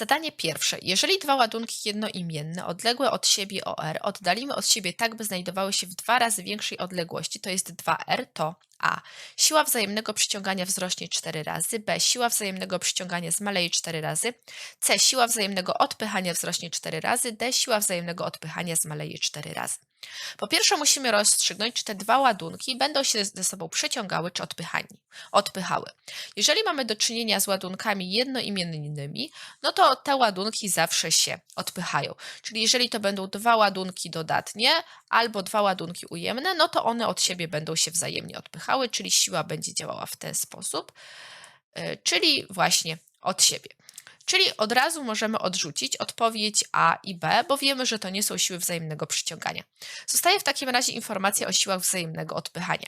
Zadanie pierwsze. Jeżeli dwa ładunki jednoimienne, odległe od siebie OR, oddalimy od siebie tak, by znajdowały się w dwa razy większej odległości, to jest 2R, to A. Siła wzajemnego przyciągania wzrośnie 4 razy, B. Siła wzajemnego przyciągania zmaleje 4 razy, C. Siła wzajemnego odpychania wzrośnie 4 razy, D. Siła wzajemnego odpychania zmaleje 4 razy. Po pierwsze musimy rozstrzygnąć, czy te dwa ładunki będą się ze sobą przeciągały czy odpychały. Jeżeli mamy do czynienia z ładunkami jednoimiennymi, no to te ładunki zawsze się odpychają. Czyli jeżeli to będą dwa ładunki dodatnie albo dwa ładunki ujemne, no to one od siebie będą się wzajemnie odpychały, czyli siła będzie działała w ten sposób, yy, czyli właśnie od siebie. Czyli od razu możemy odrzucić odpowiedź A i B, bo wiemy, że to nie są siły wzajemnego przyciągania. Zostaje w takim razie informacja o siłach wzajemnego odpychania.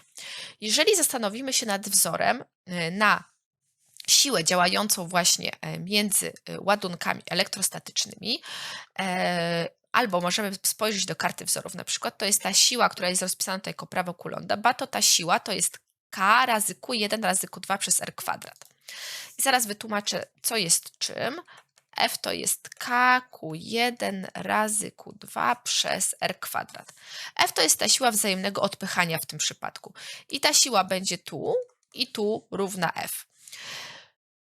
Jeżeli zastanowimy się nad wzorem y, na siłę działającą właśnie e, między ładunkami elektrostatycznymi, e, albo możemy spojrzeć do karty wzorów, na przykład to jest ta siła, która jest rozpisana tutaj jako prawo Coulomba, ba to ta siła to jest K razy Q1 razy Q2 przez R kwadrat. I zaraz wytłumaczę, co jest czym. F to jest KQ1 razy Q2 przez R kwadrat. F to jest ta siła wzajemnego odpychania w tym przypadku. I ta siła będzie tu i tu równa F.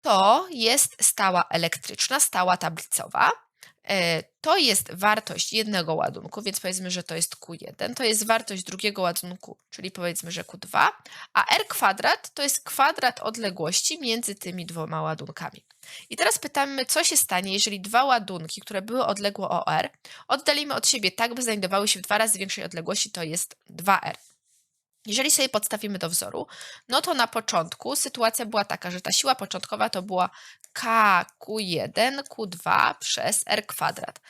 To jest stała elektryczna, stała tablicowa. E, to jest wartość jednego ładunku, więc powiedzmy, że to jest Q1. To jest wartość drugiego ładunku, czyli powiedzmy, że Q2. A R kwadrat to jest kwadrat odległości między tymi dwoma ładunkami. I teraz pytamy, co się stanie, jeżeli dwa ładunki, które były odległe OR, oddalimy od siebie tak, by znajdowały się w dwa razy większej odległości, to jest 2R. Jeżeli sobie podstawimy do wzoru, no to na początku sytuacja była taka, że ta siła początkowa to była KQ1 Q2 przez R kwadrat.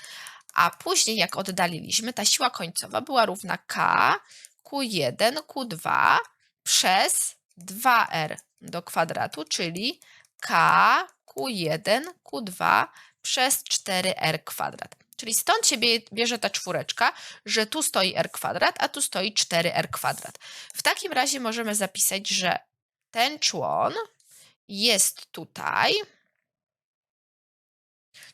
A później jak oddaliliśmy, ta siła końcowa była równa K Q1 Q2 przez 2R do kwadratu, czyli K Q1 Q2 przez 4R kwadrat. Czyli stąd się bierze ta czwóreczka, że tu stoi r kwadrat, a tu stoi 4r kwadrat. W takim razie możemy zapisać, że ten człon jest tutaj,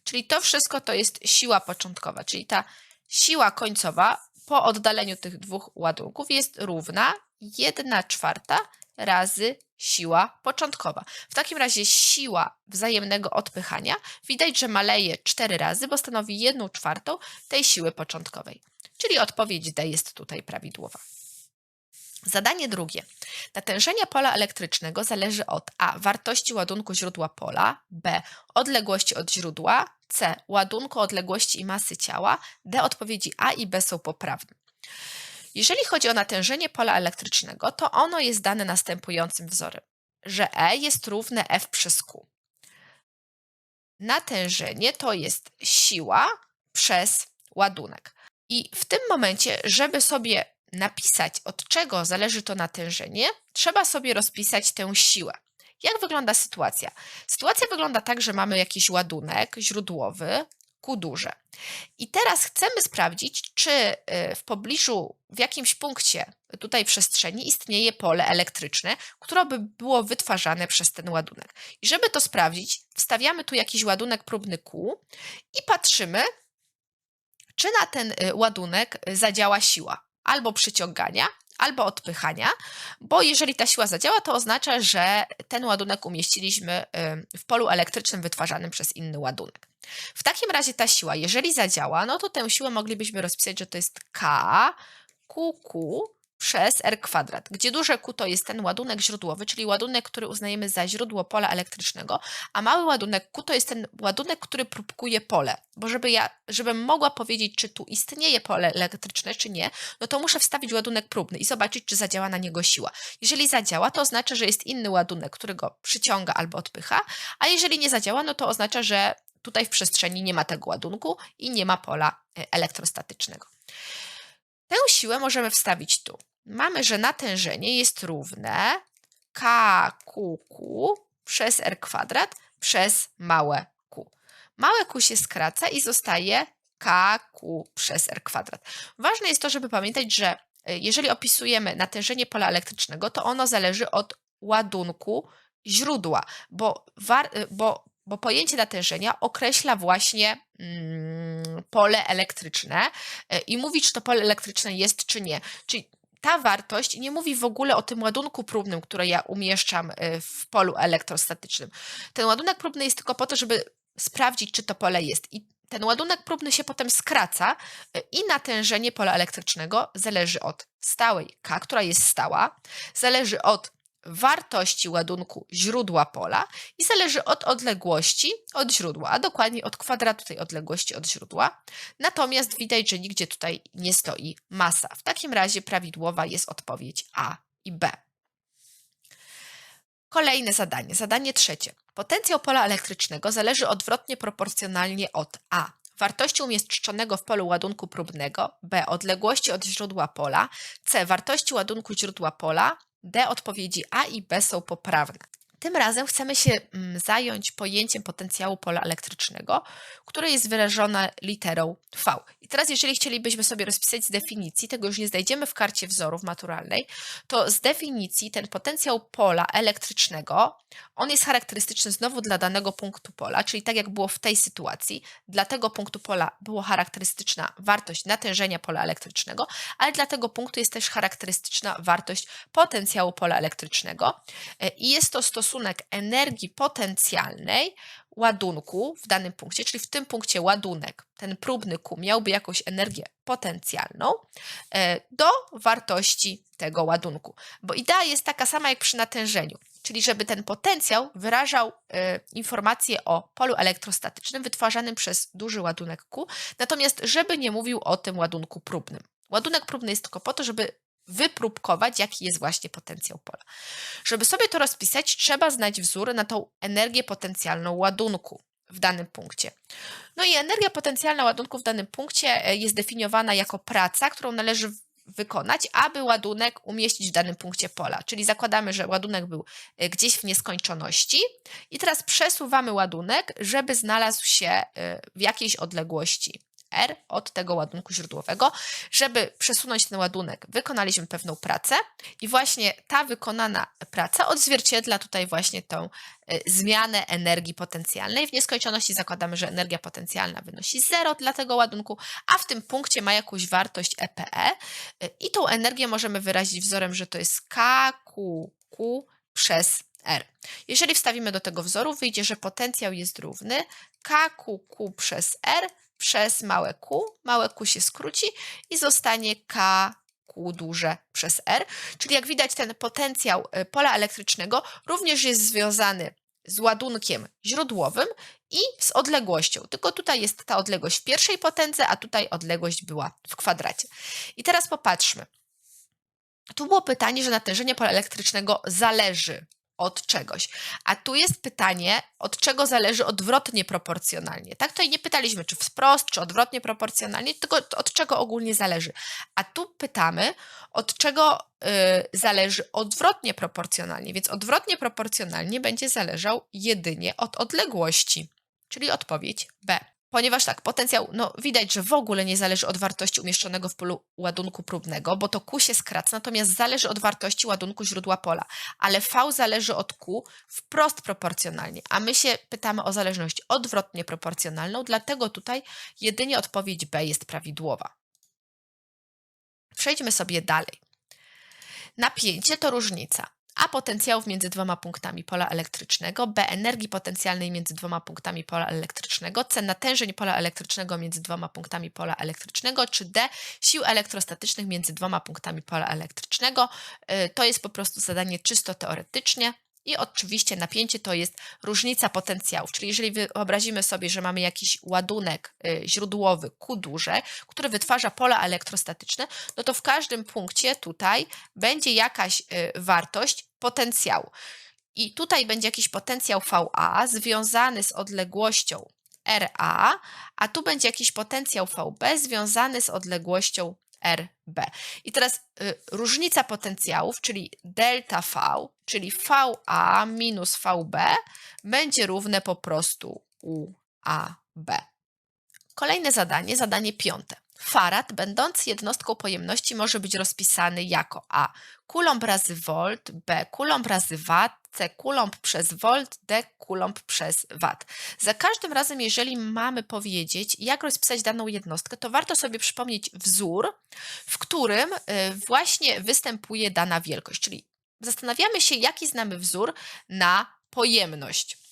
czyli to wszystko to jest siła początkowa, czyli ta siła końcowa po oddaleniu tych dwóch ładunków jest równa 1 czwarta razy siła początkowa. W takim razie siła wzajemnego odpychania widać, że maleje 4 razy, bo stanowi 1 czwartą tej siły początkowej. Czyli odpowiedź D jest tutaj prawidłowa. Zadanie drugie. Natężenie pola elektrycznego zależy od A. Wartości ładunku źródła pola, B. Odległości od źródła, C. Ładunku, odległości i masy ciała, D. Odpowiedzi A i B są poprawne. Jeżeli chodzi o natężenie pola elektrycznego, to ono jest dane następującym wzorem, że E jest równe F przez Q. Natężenie to jest siła przez ładunek. I w tym momencie, żeby sobie napisać, od czego zależy to natężenie, trzeba sobie rozpisać tę siłę. Jak wygląda sytuacja? Sytuacja wygląda tak, że mamy jakiś ładunek źródłowy, duże. I teraz chcemy sprawdzić, czy y, w pobliżu, w jakimś punkcie tutaj przestrzeni istnieje pole elektryczne, które by było wytwarzane przez ten ładunek. I żeby to sprawdzić, wstawiamy tu jakiś ładunek próbny Q i patrzymy, czy na ten y, ładunek zadziała siła albo przyciągania, albo odpychania, bo jeżeli ta siła zadziała, to oznacza, że ten ładunek umieściliśmy y, w polu elektrycznym wytwarzanym przez inny ładunek. W takim razie ta siła, jeżeli zadziała, no to tę siłę moglibyśmy rozpisać, że to jest K QQ przez R kwadrat, gdzie duże Q to jest ten ładunek źródłowy, czyli ładunek, który uznajemy za źródło pola elektrycznego, a mały ładunek Q to jest ten ładunek, który próbkuje pole. Bo żeby ja, żebym mogła powiedzieć, czy tu istnieje pole elektryczne, czy nie, no to muszę wstawić ładunek próbny i zobaczyć, czy zadziała na niego siła. Jeżeli zadziała, to oznacza, że jest inny ładunek, który go przyciąga albo odpycha, a jeżeli nie zadziała, no to oznacza, że Tutaj w przestrzeni nie ma tego ładunku i nie ma pola e, elektrostatycznego. Tę siłę możemy wstawić tu. Mamy, że natężenie jest równe KQQ przez R kwadrat przez małe q. Małe q się skraca i zostaje KQ przez R kwadrat. Ważne jest to, żeby pamiętać, że e, jeżeli opisujemy natężenie pola elektrycznego, to ono zależy od ładunku źródła, bo, e, bo bo pojęcie natężenia określa właśnie mm, pole elektryczne e, i mówi, czy to pole elektryczne jest, czy nie. Czyli ta wartość nie mówi w ogóle o tym ładunku próbnym, który ja umieszczam e, w polu elektrostatycznym. Ten ładunek próbny jest tylko po to, żeby sprawdzić, czy to pole jest. I ten ładunek próbny się potem skraca e, i natężenie pola elektrycznego zależy od stałej K, która jest stała, zależy od wartości ładunku źródła pola i zależy od odległości od źródła, a dokładnie od kwadratu tej odległości od źródła. Natomiast widać, że nigdzie tutaj nie stoi masa. W takim razie prawidłowa jest odpowiedź A i B. Kolejne zadanie, zadanie trzecie. Potencjał pola elektrycznego zależy odwrotnie proporcjonalnie od A. Wartości umieszczonego w polu ładunku próbnego, B. Odległości od źródła pola, C. Wartości ładunku źródła pola, D. Odpowiedzi A i B są poprawne. Tym razem chcemy się mm, zająć pojęciem potencjału pola elektrycznego, które jest wyrażone literą V. I teraz, jeżeli chcielibyśmy sobie rozpisać z definicji, tego już nie znajdziemy w karcie wzorów maturalnej, to z definicji ten potencjał pola elektrycznego, on jest charakterystyczny znowu dla danego punktu pola, czyli tak jak było w tej sytuacji, dla tego punktu pola była charakterystyczna wartość natężenia pola elektrycznego, ale dla tego punktu jest też charakterystyczna wartość potencjału pola elektrycznego E, i jest to stosunek energii potencjalnej ładunku w danym punkcie, czyli w tym punkcie ładunek, ten próbny Q miałby jakąś energię potencjalną e, do wartości tego ładunku. Bo idea jest taka sama jak przy natężeniu, czyli żeby ten potencjał wyrażał e, informację o polu elektrostatycznym wytwarzanym przez duży ładunek Q, natomiast żeby nie mówił o tym ładunku próbnym. Ładunek próbny jest tylko po to, żeby wypróbkować, jaki jest właśnie potencjał pola. Żeby sobie to rozpisać, trzeba znać wzór na tą energię potencjalną ładunku w danym punkcie. No i energia potencjalna ładunku w danym punkcie e, jest definiowana jako praca, którą należy wykonać, aby ładunek umieścić w danym punkcie pola. Czyli zakładamy, że ładunek był e, gdzieś w nieskończoności i teraz przesuwamy ładunek, żeby znalazł się e, w jakiejś odległości. R od tego ładunku źródłowego. Żeby przesunąć ten ładunek, wykonaliśmy pewną pracę i właśnie ta wykonana praca odzwierciedla tutaj właśnie tą y, zmianę energii potencjalnej. W nieskończoności zakładamy, że energia potencjalna wynosi 0 dla tego ładunku, a w tym punkcie ma jakąś wartość EPE y, i tą energię możemy wyrazić wzorem, że to jest KQQ przez R. Jeżeli wstawimy do tego wzoru, wyjdzie, że potencjał jest równy KQQ przez R przez małe q, małe q się skróci i zostanie k Q duże przez R. Czyli jak widać ten potencjał y, pola elektrycznego również jest związany z ładunkiem źródłowym i z odległością. Tylko tutaj jest ta odległość w pierwszej potędze, a tutaj odległość była w kwadracie. I teraz popatrzmy. Tu było pytanie, że natężenie pola elektrycznego zależy od czegoś. A tu jest pytanie, od czego zależy odwrotnie proporcjonalnie. Tak tutaj nie pytaliśmy, czy wprost, czy odwrotnie proporcjonalnie, tylko od czego ogólnie zależy. A tu pytamy, od czego y, zależy odwrotnie proporcjonalnie. Więc odwrotnie proporcjonalnie będzie zależał jedynie od odległości, czyli odpowiedź B ponieważ tak, potencjał, no widać, że w ogóle nie zależy od wartości umieszczonego w polu ładunku próbnego, bo to Q się skraca, natomiast zależy od wartości ładunku źródła pola, ale V zależy od Q wprost proporcjonalnie, a my się pytamy o zależność odwrotnie proporcjonalną, dlatego tutaj jedynie odpowiedź B jest prawidłowa. Przejdźmy sobie dalej. Napięcie to różnica a potencjałów między dwoma punktami pola elektrycznego, B energii potencjalnej między dwoma punktami pola elektrycznego, C natężeń pola elektrycznego między dwoma punktami pola elektrycznego, czy D sił elektrostatycznych między dwoma punktami pola elektrycznego. Y, to jest po prostu zadanie czysto teoretycznie. I oczywiście napięcie to jest różnica potencjałów, czyli jeżeli wyobrazimy sobie, że mamy jakiś ładunek y, źródłowy Q duże, który wytwarza pola elektrostatyczne, no to w każdym punkcie tutaj będzie jakaś y, wartość potencjału. I tutaj będzie jakiś potencjał VA związany z odległością RA, a tu będzie jakiś potencjał VB związany z odległością RB. I teraz y, różnica potencjałów, czyli delta V, czyli VA minus VB, będzie równe po prostu UAB. Kolejne zadanie, zadanie piąte. Farad, będący jednostką pojemności, może być rozpisany jako A. Coulomb razy volt, B. Coulomb razy watt, C. Coulomb przez volt, D. Coulomb przez watt. Za każdym razem, jeżeli mamy powiedzieć, jak rozpisać daną jednostkę, to warto sobie przypomnieć wzór, w którym y, właśnie występuje dana wielkość. Czyli zastanawiamy się, jaki znamy wzór na pojemność.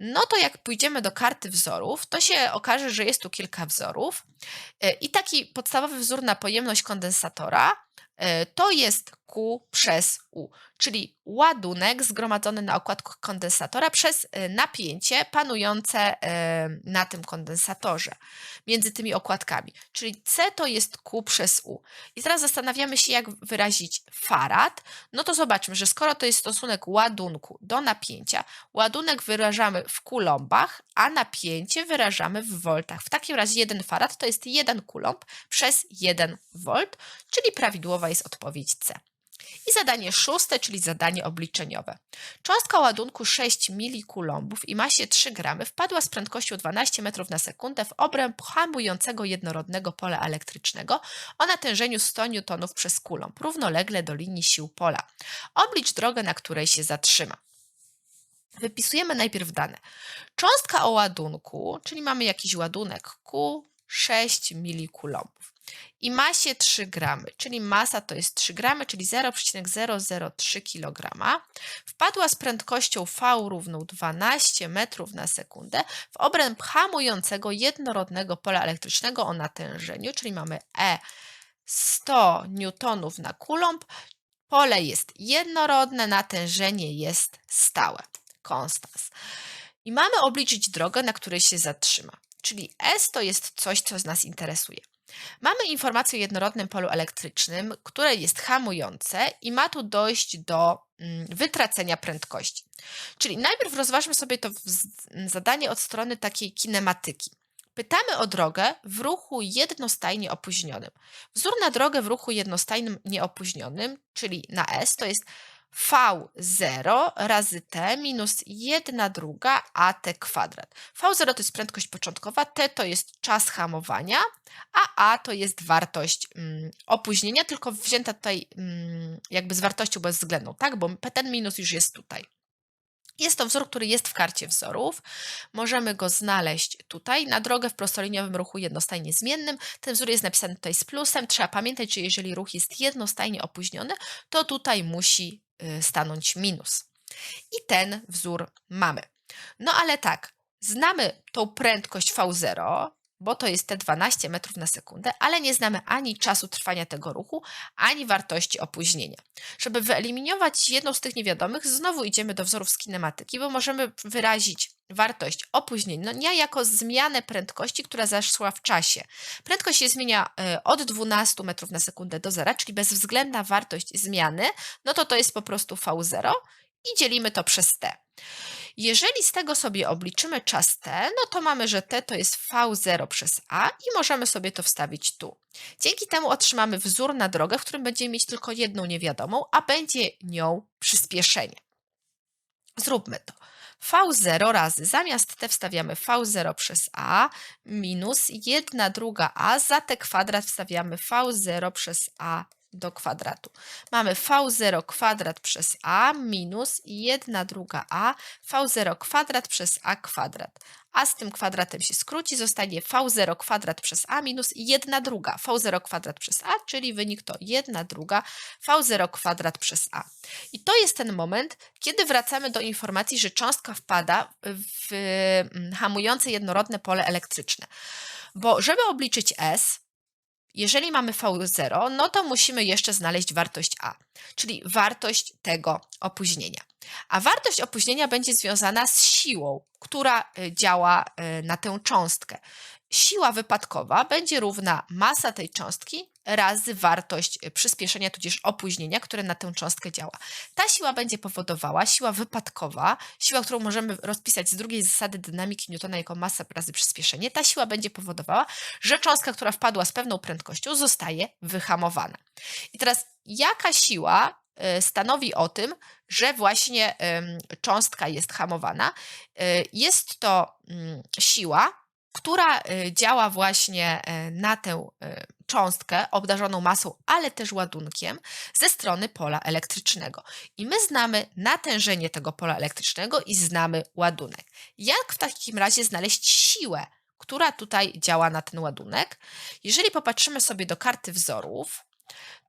No to jak pójdziemy do karty wzorów, to się okaże, że jest tu kilka wzorów. E, I taki podstawowy wzór na pojemność kondensatora e, to jest Q przez U, czyli ładunek zgromadzony na okładku kondensatora przez e, napięcie panujące na tym kondensatorze między tymi okładkami. Czyli C to jest Q przez U. I teraz zastanawiamy się, jak wyrazić farad. No to zobaczmy, że skoro to jest stosunek ładunku do napięcia, ładunek wyrażamy w kulombach, a napięcie wyrażamy w voltach. W takim razie 1 farad to jest 1 kulomb przez 1 volt, czyli prawidłowa jest odpowiedź C. I zadanie szóste, czyli zadanie obliczeniowe. Cząstka ładunku 6 milikulombów i masie 3 gramy wpadła z prędkością 12 metrów na sekundę w obręb hamującego jednorodnego pola elektrycznego o natężeniu 100 newtonów przez kulomb, równolegle do linii sił pola. Oblicz drogę, na której się zatrzyma. Wypisujemy najpierw dane. Cząstka o ładunku, czyli mamy jakiś ładunek Q, 6 milikulombów i masie 3 gramy, czyli masa to jest 3 gramy, czyli 0,003 kg, wpadła z prędkością v równą 12 metrów na sekundę w obręb hamującego jednorodnego pola elektrycznego o natężeniu, czyli mamy E 100 newtonów na kulomb, pole jest jednorodne, natężenie jest stałe, konstans. I mamy obliczyć drogę, na której się zatrzyma. Czyli S to jest coś, co nas interesuje. Mamy informację o jednorodnym polu elektrycznym, które jest hamujące i ma tu dojść do mm, wytracenia prędkości. Czyli najpierw rozważmy sobie to zadanie od strony takiej kinematyki. Pytamy o drogę w ruchu jednostajnie opóźnionym. Wzór na drogę w ruchu jednostajnym nieopóźnionym, czyli na S, to jest V0 razy t minus 1 druga at kwadrat. V0 to jest prędkość początkowa, t to jest czas hamowania, a a to jest wartość mm, opóźnienia, tylko wzięta tutaj mm, jakby z wartością bezwzględną, tak? Bo ten minus już jest tutaj. Jest to wzór, który jest w karcie wzorów. Możemy go znaleźć tutaj na drogę w prostoliniowym ruchu jednostajnie zmiennym. Ten wzór jest napisany tutaj z plusem. Trzeba pamiętać, że jeżeli ruch jest jednostajnie opóźniony, to tutaj musi stanąć minus. I ten wzór mamy. No ale tak, znamy tą prędkość V0, bo to jest te 12 metrów na sekundę, ale nie znamy ani czasu trwania tego ruchu, ani wartości opóźnienia. Żeby wyeliminować jedną z tych niewiadomych, znowu idziemy do wzorów z kinematyki, bo możemy wyrazić wartość opóźnienia no, jako zmianę prędkości, która zaszła w czasie. Prędkość się zmienia y, od 12 metrów na sekundę do zera, czyli bezwzględna wartość zmiany, no to to jest po prostu V0 i dzielimy to przez t. Jeżeli z tego sobie obliczymy czas t, no to mamy, że t to jest v0 przez a i możemy sobie to wstawić tu. Dzięki temu otrzymamy wzór na drogę, w którym będziemy mieć tylko jedną niewiadomą, a będzie nią przyspieszenie. Zróbmy to. V0 razy, zamiast t wstawiamy V0 przez a minus 1 druga a, za t kwadrat wstawiamy V0 przez a do kwadratu. Mamy v0 kwadrat przez a minus 1 druga a, v0 kwadrat przez a kwadrat. A z tym kwadratem się skróci, zostanie v0 kwadrat przez a minus 1 druga v0 kwadrat przez a, czyli wynik to 1 druga v0 kwadrat przez a. I to jest ten moment, kiedy wracamy do informacji, że cząstka wpada w mm, hamujące jednorodne pole elektryczne. Bo żeby obliczyć S, jeżeli mamy V0, no to musimy jeszcze znaleźć wartość A, czyli wartość tego opóźnienia. A wartość opóźnienia będzie związana z siłą, która y, działa y, na tę cząstkę. Siła wypadkowa będzie równa masa tej cząstki razy wartość y, przyspieszenia tudzież opóźnienia, które na tę cząstkę działa. Ta siła będzie powodowała, siła wypadkowa, siła, którą możemy rozpisać z drugiej zasady dynamiki Newtona jako masa razy przyspieszenie, ta siła będzie powodowała, że cząstka, która wpadła z pewną prędkością, zostaje wyhamowana. I teraz jaka siła y, stanowi o tym, że właśnie cząstka jest hamowana? Y, jest to mm, siła, która działa właśnie na tę cząstkę obdarzoną masą, ale też ładunkiem ze strony pola elektrycznego. I my znamy natężenie tego pola elektrycznego i znamy ładunek. Jak w takim razie znaleźć siłę, która tutaj działa na ten ładunek? Jeżeli popatrzymy sobie do karty wzorów,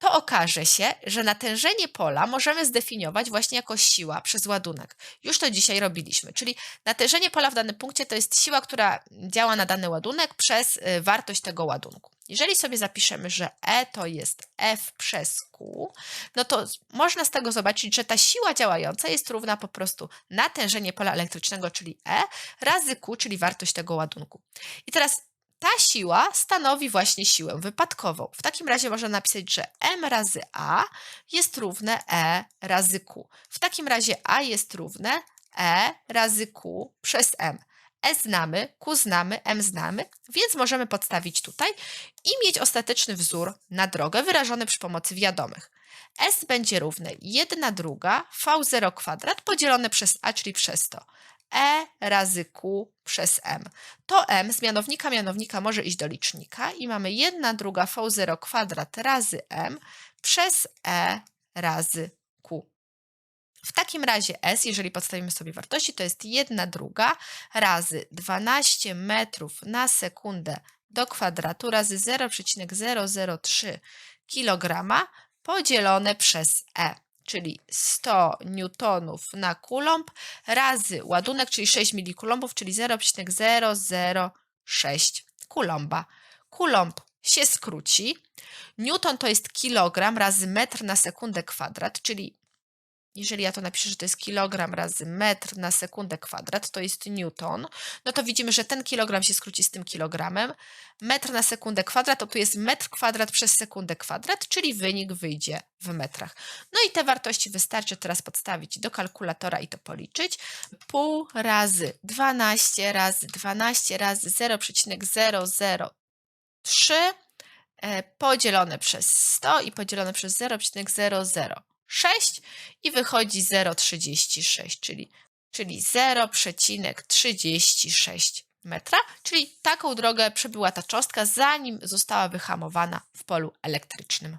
to okaże się, że natężenie pola możemy zdefiniować właśnie jako siła przez ładunek. Już to dzisiaj robiliśmy, czyli natężenie pola w danym punkcie to jest siła, która działa na dany ładunek przez y, wartość tego ładunku. Jeżeli sobie zapiszemy, że E to jest F przez Q, no to można z tego zobaczyć, że ta siła działająca jest równa po prostu natężenie pola elektrycznego, czyli E, razy Q, czyli wartość tego ładunku. I teraz ta siła stanowi właśnie siłę wypadkową. W takim razie można napisać, że m razy a jest równe e razy q. W takim razie a jest równe e razy q przez m. E znamy, Q znamy, M znamy, więc możemy podstawić tutaj i mieć ostateczny wzór na drogę wyrażony przy pomocy wiadomych. S będzie równe 1 druga V0 kwadrat podzielone przez A, czyli przez to E razy Q przez M. To M z mianownika mianownika może iść do licznika i mamy 1 druga V0 kwadrat razy M przez E razy Q. W takim razie S, jeżeli podstawimy sobie wartości, to jest 1 druga razy 12 metrów na sekundę do kwadratu razy 0,003 kg podzielone przez E, czyli 100 newtonów na kulomb razy ładunek, czyli 6 milikulumbów, czyli 0,006 kulomba. Kulomb się skróci. Newton to jest kilogram razy metr na sekundę kwadrat, czyli jeżeli ja to napiszę, że to jest kilogram razy metr na sekundę kwadrat, to jest newton, no to widzimy, że ten kilogram się skróci z tym kilogramem. Metr na sekundę kwadrat, to tu jest metr kwadrat przez sekundę kwadrat, czyli wynik wyjdzie w metrach. No i te wartości wystarczy teraz podstawić do kalkulatora i to policzyć. Pół razy 12 razy 12 razy 0,003 e, podzielone przez 100 i podzielone przez 0,006 i wychodzi 0,36, czyli, czyli 0,36 metra, czyli taką drogę przebyła ta cząstka, zanim została wyhamowana w polu elektrycznym.